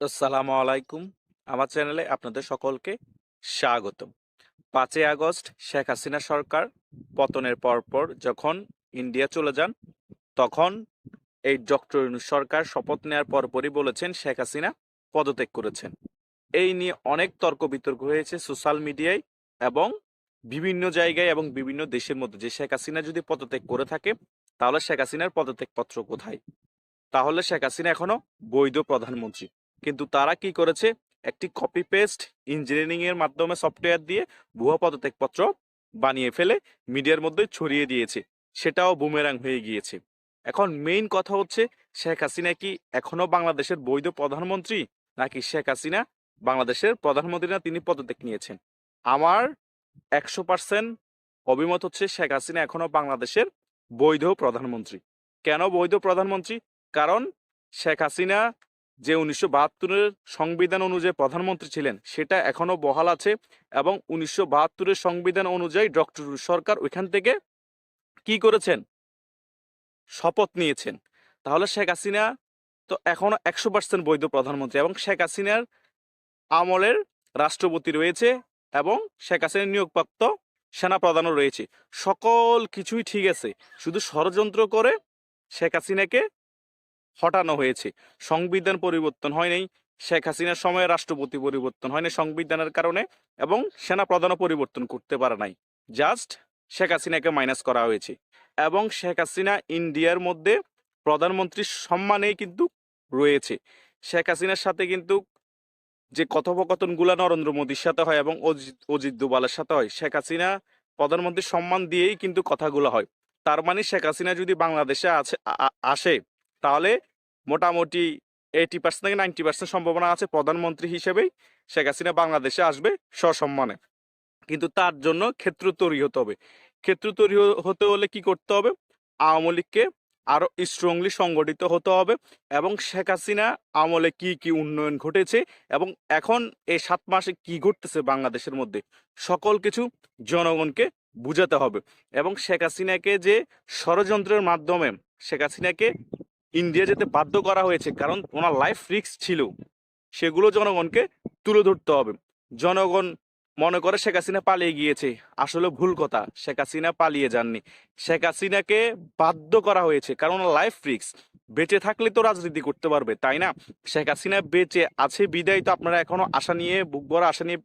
আসসালামু আলাইকুম। আমার চ্যানেলে আপনাদের সকলকে স্বাগতম। পাঁচই আগস্ট, শেখ হাসিনা সরকার পতনের পরপর যখন ইন্ডিয়া চলে যান, তখন এই ডক্টর সরকার শপথ নেওয়ার পরপরই বলেছেন শেখ হাসিনা পদত্যাগ করেছেন। এই নিয়ে অনেক তর্ক বিতর্ক হয়েছে সোশ্যাল মিডিয়ায় এবং বিভিন্ন জায়গায় এবং বিভিন্ন দেশের মধ্যে। যে শেখ হাসিনা যদি পদত্যাগ করে থাকে, তাহলে শেখ হাসিনার পদত্যাগ পত্র কোথায়? তাহলে শেখ হাসিনা এখনও বৈধ প্রধানমন্ত্রী। কিন্তু তারা কি করেছে? একটি কপি পেস্ট ইঞ্জিনিয়ারিং এর মাধ্যমে সফটওয়্যার দিয়ে ভুয়া পদত্যাগপত্র বানিয়ে ফেলে মিডিয়ার মধ্যে ছড়িয়ে দিয়েছে। সেটাও বুমেরাং হয়ে গিয়েছে। এখন মেইন কথা হচ্ছে, শেখ হাসিনা কি এখনও বাংলাদেশের বৈধ প্রধানমন্ত্রী? নাকি শেখ হাসিনা বাংলাদেশের প্রধানমন্ত্রী না তিনি পদত্যাগ নিয়েছেন? আমার একশো পার্সেন্ট অভিমত হচ্ছে শেখ হাসিনা এখনও বাংলাদেশের বৈধ প্রধানমন্ত্রী। কেন বৈধ প্রধানমন্ত্রী? কারণ শেখ হাসিনা যে উনিশশো বাহাত্তরের সংবিধান অনুযায়ী প্রধানমন্ত্রী ছিলেন, সেটা এখনও বহাল আছে এবং উনিশশো বাহাত্তরের সংবিধান অনুযায়ী ডক্টর সরকার ওইখান থেকে কি করেছেন? শপথ নিয়েছেন। তাহলে শেখ হাসিনা তো এখনও একশো পার্সেন্ট বৈধ প্রধানমন্ত্রী এবং শেখ হাসিনার আমলের রাষ্ট্রপতি রয়েছে এবং শেখ হাসিনার নিয়োগপ্রাপ্ত সেনাপ্রধানও রয়েছে। সকল কিছুই ঠিক আছে। শুধু ষড়যন্ত্র করে শেখ হাসিনাকে হটানো হয়েছে। সংবিধান পরিবর্তন হয় নাই, শেখ হাসিনার সময়ে রাষ্ট্রপতি পরিবর্তন হয়নি সংবিধানের কারণে এবং সেনা প্রধানও পরিবর্তন করতে পারে নাই। জাস্ট শেখ হাসিনাকে মাইনাস করা হয়েছে এবং শেখ হাসিনা ইন্ডিয়ার মধ্যে প্রধানমন্ত্রীর সম্মানেই কিন্তু রয়েছে। শেখ হাসিনার সাথে কিন্তু যে কথোপকথনগুলো নরেন্দ্র মোদীর সাথে হয় এবং অজিত দোবালের সাথে হয়, শেখ হাসিনা প্রধানমন্ত্রীর সম্মান দিয়েই কিন্তু কথাগুলো হয়। তার মানে শেখ হাসিনা যদি বাংলাদেশে আছে আসে তাহলে মোটামুটি এইটি পার্সেন্ট থেকে নাইনটি পার্সেন্ট সম্ভাবনা আছে প্রধানমন্ত্রী হিসেবেই। শেখ হাসিনা বাংলাদেশে আসবে সসম্মানে। কিন্তু তার জন্য ক্ষেত্র তৈরি হতে হবে। ক্ষেত্র তৈরি হতে হলে কি করতে হবে? আওয়ামী লীগকে আরও স্ট্রংলি সংগঠিত হতে হবে এবং শেখ হাসিনা আমলে কি কি উন্নয়ন ঘটেছে এবং এখন এই সাত মাসে কি ঘটতেছে বাংলাদেশের মধ্যে? সকল কিছু জনগণকে বুঝাতে হবে। এবং শেখ হাসিনাকে যে ষড়যন্ত্রের মাধ্যমে, শেখ হাসিনাকে ইন্ডিয়া যেতে বাধ্য করা হয়েছে, কারণ ওনার লাইফ রিক্স ছিল। সেগুলো জনগণকে তুলে ধরতে হবে। জনগণ মনে করে শেখ হাসিনা পালিয়ে গিয়েছে। আসলে ভুল কথা, শেখ হাসিনা পালিয়ে যাননি। শেখ হাসিনাকে বাধ্য করা হয়েছে, কারণ ওনার লাইফ রিস্ক বেঁচে থাকলে তো রাজনীতি করতে পারবে, তাই না? শেখ হাসিনা বেঁচে আছে, বিদায় তো আপনারা এখনও আশা নিয়ে, বুক ভরা আশা নিয়ে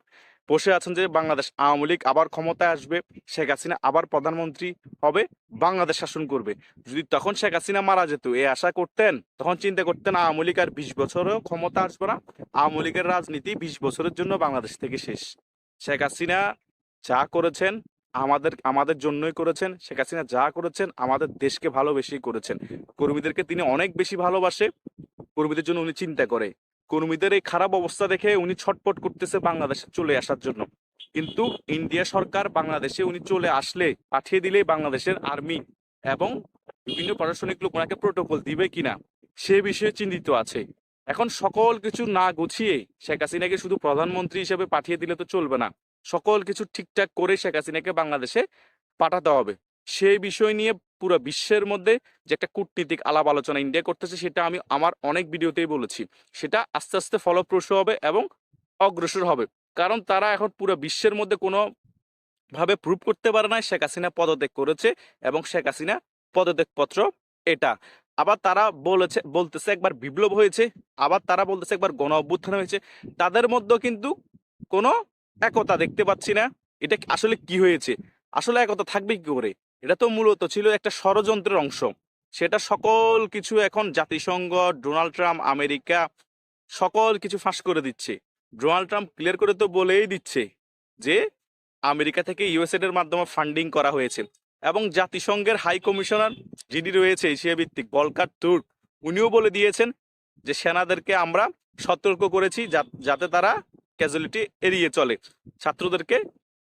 বসে আছেন যে বাংলাদেশ আওয়ামী লীগ আবার ক্ষমতায় আসবে, শেখ হাসিনা আবার প্রধানমন্ত্রী হবে, বাংলাদেশ শাসন করবে। যদি তখন শেখ হাসিনা মারা যেত এই আশা করতেন, তখন চিন্তা করতেন আওয়ামী লীগ আর বিশ বছরও ক্ষমতা আসবে না। আওয়ামী লীগের রাজনীতি বিশ বছরের জন্য বাংলাদেশ থেকে শেষ। শেখ হাসিনা যা করেছেন, আমাদের আমাদের জন্যই করেছেন, শেখ হাসিনা যা করেছেন, আমাদের দেশকে ভালোবেসেই করেছেন। কর্মীদেরকে তিনি অনেক বেশি ভালোবাসে, কর্মীদের জন্য উনি চিন্তা করে। কর্মীদের এই খারাপ অবস্থা দেখে উনি ছটপট করতেছে বাংলাদেশে চলে আসার জন্য। কিন্তু ইন্ডিয়া সরকার বাংলাদেশে উনি চলে আসলে পাঠিয়ে দিলে বাংলাদেশের আর্মি এবং বিভিন্ন প্রশাসনিক লোক ওনাকে প্রোটোকল দিবে কিনা, সে বিষয়ে চিন্তিত আছে। এখন সকল কিছু না গুছিয়ে শেখ হাসিনাকে শুধু প্রধানমন্ত্রী হিসেবে পাঠিয়ে দিলে তো চলবে না। সকল কিছু ঠিকঠাক করে শেখ হাসিনাকে বাংলাদেশে পাঠাতে হবে। সেই বিষয় নিয়ে পুরো বিশ্বের মধ্যে যে একটা কূটনীতিক আলাপ আলোচনা ইন্ডিয়া করতেছে, সেটা আমি আমার অনেক ভিডিওতেই বলেছি। সেটা আস্তে আস্তে ফলপ্রসূ হবে এবং অগ্রসর হবে। কারণ তারা এখন পুরো বিশ্বের মধ্যে কোনো ভাবে প্রুভ করতে পারে না শেখ হাসিনা পদত্যাগ করেছে এবং শেখ হাসিনা পদত্যাগপত্র এটা। আবার তারা বলেছে, বলতেছে একবার বিপ্লব হয়েছে, আবার তারা বলতেছে একবার গণ অভ্যুত্থান হয়েছে। তাদের মধ্যে কিন্তু কোনো একতা দেখতে পাচ্ছি না। এটা আসলে কি হয়েছে? আসলে একতা থাকবে কি করে? এটা তো মূলত ছিল একটা ষড়যন্ত্রের অংশ। সেটা সকল কিছু এখন জাতিসংঘ, ডোনাল্ড ট্রাম্প, আমেরিকা, সকল কিছু ফাঁস করে দিচ্ছে। ডোনাল্ড ট্রাম্প ক্লিয়ার করে তো বলেই দিচ্ছে যে আমেরিকা থেকে ইউএসএড এর মাধ্যমে ফান্ডিং করা হয়েছে এবং জাতিসংঘের হাই কমিশনার যিনি রয়েছে, এশিয়া ভিত্তিক, বলকার তুর্ক, উনিও বলে দিয়েছেন যে সেনাদেরকে আমরা সতর্ক করেছি যাতে তারা ক্যাজুয়ালিটি এড়িয়ে চলে, ছাত্রদেরকে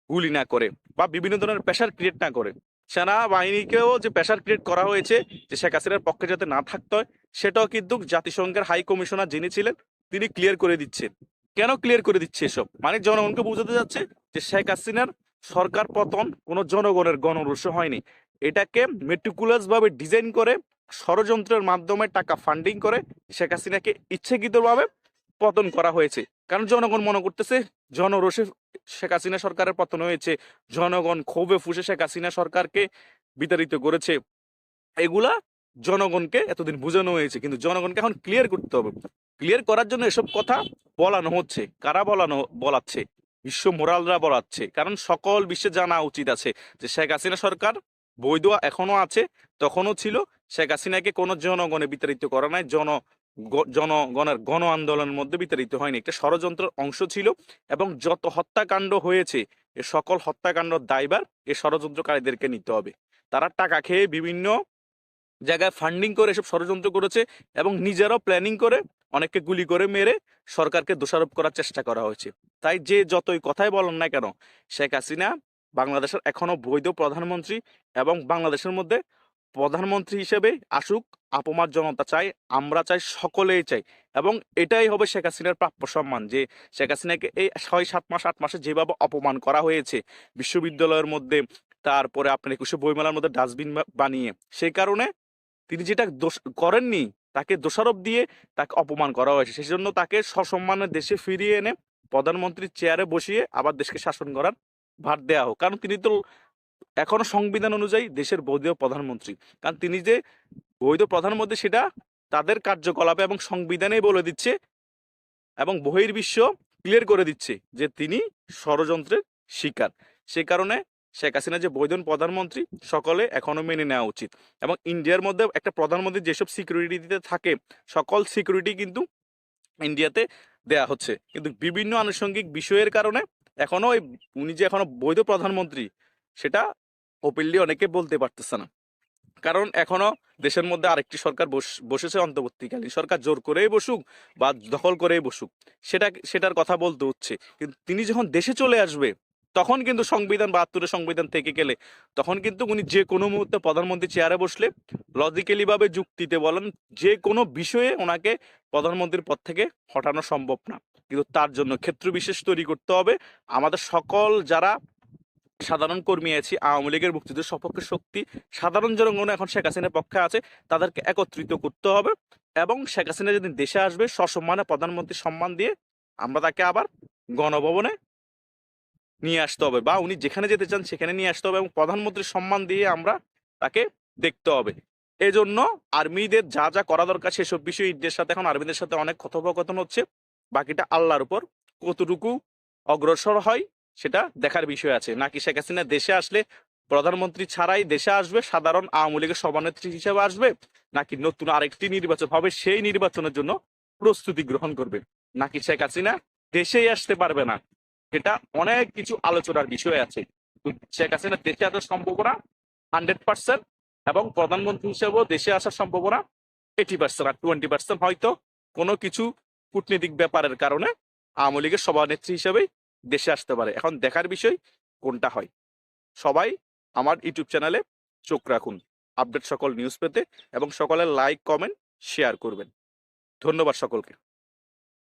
গুলি না করে বা বিভিন্ন ধরনের প্রেশার ক্রিয়েট না করে। সেনা বাহিনীকেও যে প্রেশার ক্রিয়েট করা হয়েছে যে শেখ হাসিনার পক্ষে যাতে না থাকতে হয়, সেটাও কিন্তু জাতিসংঘের হাই কমিশনার যিনি ছিলেন, তিনি ক্লিয়ার করে দিচ্ছেন। কেন ক্লিয়ার করে দিচ্ছে এসব? মানে জনগণকে বোঝাতে যাচ্ছে যে শেখ হাসিনার সরকার পতন কোনো জনগণের গণরুষ হয়নি। এটাকে মেটিকুলাস ভাবে ডিজাইন করে ষড়যন্ত্রের মাধ্যমে টাকা ফান্ডিং করে শেখ হাসিনাকে ইচ্ছাকৃতভাবে পতন করা হয়েছে। কারণ জনগণ মনে করতেছে, জনরোষে শেখ হাসিনা সরকারের পতন হয়েছে। জনগণ ক্ষোভে ফুসে শেখ হাসিনা সরকারকে বিতাড়িত করেছে। এগুলা জনগণকে এতদিন বোঝানো হয়েছে, কিন্তু জনগণকে এখন ক্লিয়ার করতে হবে। ক্লিয়ার করার জন্য এসব কথা বলানো হচ্ছে। কারা বলানো, বলাচ্ছে? বিশ্ব মোরালরা বলাচ্ছে। কারণ সকল বিশ্বে জানা উচিত আছে যে শেখ হাসিনা সরকার বৈধ এখনও আছে, তখনও ছিল। শেখ হাসিনাকে কোনো জনগণে বিতাড়িত করা নাই, জন জনগণের গণ আন্দোলনের মধ্যে বিতাড়িত হয়নি। একটা ষড়যন্ত্রের অংশ ছিল এবং যত হত্যাকাণ্ড হয়েছে, এ সকল হত্যাকাণ্ড দায়বার এ ষড়যন্ত্রকারীদেরকে নিতে হবে। তারা টাকা খেয়ে বিভিন্ন জায়গায় ফান্ডিং করে এসব ষড়যন্ত্র করেছে এবং নিজেরাও প্ল্যানিং করে অনেককে গুলি করে মেরে সরকারকে দোষারোপ করার চেষ্টা করা হয়েছে। তাই যে যতই কথাই বলেন না কেন, শেখ হাসিনা বাংলাদেশের এখনও বৈধ প্রধানমন্ত্রী এবং বাংলাদেশের মধ্যে প্রধানমন্ত্রী হিসেবে আসুক আপমার জনতা চাই, আমরা চাই, সকলেই চাই। এবং এটাই হবে শেখ হাসিনার প্রাপ্য সম্মান যে শেখ হাসিনাকে এই ছয়, সাত মাস, আট মাসে যেভাবে অপমান করা হয়েছে বিশ্ববিদ্যালয়ের মধ্যে, তারপরে আপনার একুশে বইমেলার মধ্যে ডাস্টবিন বানিয়ে, সেই কারণে তিনি যেটা দোষ করেননি, তাকে দোষারোপ দিয়ে তাকে অপমান করা হয়েছে। সেই জন্য তাকে সসম্মানে দেশে ফিরিয়ে এনে প্রধানমন্ত্রীর চেয়ারে বসিয়ে আবার দেশকে শাসন করার ভার দেওয়া হোক। কারণ তিনি তো এখনও সংবিধান অনুযায়ী দেশের বৈধ প্রধানমন্ত্রী। কারণ তিনি যে বৈধ প্রধানমন্ত্রী, সেটা তাদের কার্যকলাপে এবং সংবিধানেই বলে দিচ্ছে এবং বহির্বিশ্ব ক্লিয়ার করে দিচ্ছে যে তিনি ষড়যন্ত্রের শিকার। সে কারণে শেখ হাসিনা যে বৈধ প্রধানমন্ত্রী, সকলে এখনও মেনে নেওয়া উচিত। এবং ইন্ডিয়ার মধ্যে একটা প্রধানমন্ত্রী যেসব সিকিউরিটি দিতে থাকে, সকল সিকিউরিটি কিন্তু ইন্ডিয়াতে দেয়া হচ্ছে। কিন্তু বিভিন্ন আনুষঙ্গিক বিষয়ের কারণে এখনও ওই, উনি যে এখনও বৈধ প্রধানমন্ত্রী, সেটা ওপেনলি অনেকে বলতে পারতেছে না। কারণ এখনও দেশের মধ্যে আরেকটি সরকার বস- বসেছে অন্তর্বর্তীকালীন। সরকার জোর করেই বসুক বা দখল করেই বসুক, সেটা সেটার কথা বলতে হচ্ছে। কিন্তু তিনি যখন দেশে চলে আসবে, তখন কিন্তু সংবিধান বাহাত্তরের সংবিধান থেকে গেলে, তখন কিন্তু উনি যে কোনো মুহূর্তে প্রধানমন্ত্রী চেয়ারে বসলে লজিক্যালিভাবে যুক্তিতে বলেন, যে কোনো বিষয়ে ওনাকে প্রধানমন্ত্রীর পদ থেকে হটানো সম্ভব না। কিন্তু তার জন্য ক্ষেত্র বিশেষ তৈরি করতে হবে। আমাদের সকল যারা সাধারণ কর্মী আছি, আওয়ামী লীগের মুক্তিযুদ্ধের সপক্ষে শক্তি, সাধারণ জনগণ এখন শেখ হাসিনার পক্ষে আছে, তাদেরকে একত্রিত করতে হবে এবং শেখ হাসিনা যেদিন দেশে আসবে সসম্মানে প্রধানমন্ত্রী সম্মান দিয়ে আমরা তাকে আবার গণভবনে নিয়ে আসতে হবে বা উনি যেখানে যেতে চান সেখানে নিয়ে আসতে হবে এবং প্রধানমন্ত্রীর সম্মান দিয়ে আমরা তাকে দেখতে হবে। এজন্য আর্মিদের যা যা করা দরকার সেসব বিষয়ে ঈদের সাথে এখন আর্মিদের সাথে অনেক কথোপকথন হচ্ছে, বাকিটা আল্লাহর উপর কতটুকু অগ্রসর হয় সেটা দেখার বিষয় আছে। নাকি শেখ হাসিনা দেশে আসলে প্রধানমন্ত্রী ছাড়াই দেশে আসবে? সাধারণ আওয়ামী লীগের সভানেত্রী হিসেবে আসবে? নাকি নতুন আরেকটি নির্বাচন হবে? সেই নির্বাচনের জন্য প্রস্তুতি গ্রহণ করবে। নাকি শেখ হাসিনা দেশেই আসতে পারবে না? এটা অনেক কিছু আলোচনার বিষয় আছে। শেখ হাসিনা দেশে আসার সম্ভাবনা হান্ড্রেড পার্সেন্ট এবং প্রধানমন্ত্রী হিসেবেও দেশে আসার সম্ভাবনা এইটি পার্সেন্ট আর টোয়েন্টি পার্সেন্ট হয়তো কোনো কিছু কূটনীতিক ব্যাপারের কারণে আওয়ামী লীগের সভানেত্রী হিসেবেই দেশে আসতে পারে। এখন দেখার বিষয় কোনটা হয়? সবাই আমার ইউটিউব চ্যানেলে চোখ রাখুন, আপডেট সকল নিউজ পেতে এবং সকলের লাইক কমেন্ট শেয়ার করবেন। ধন্যবাদ সকলকে।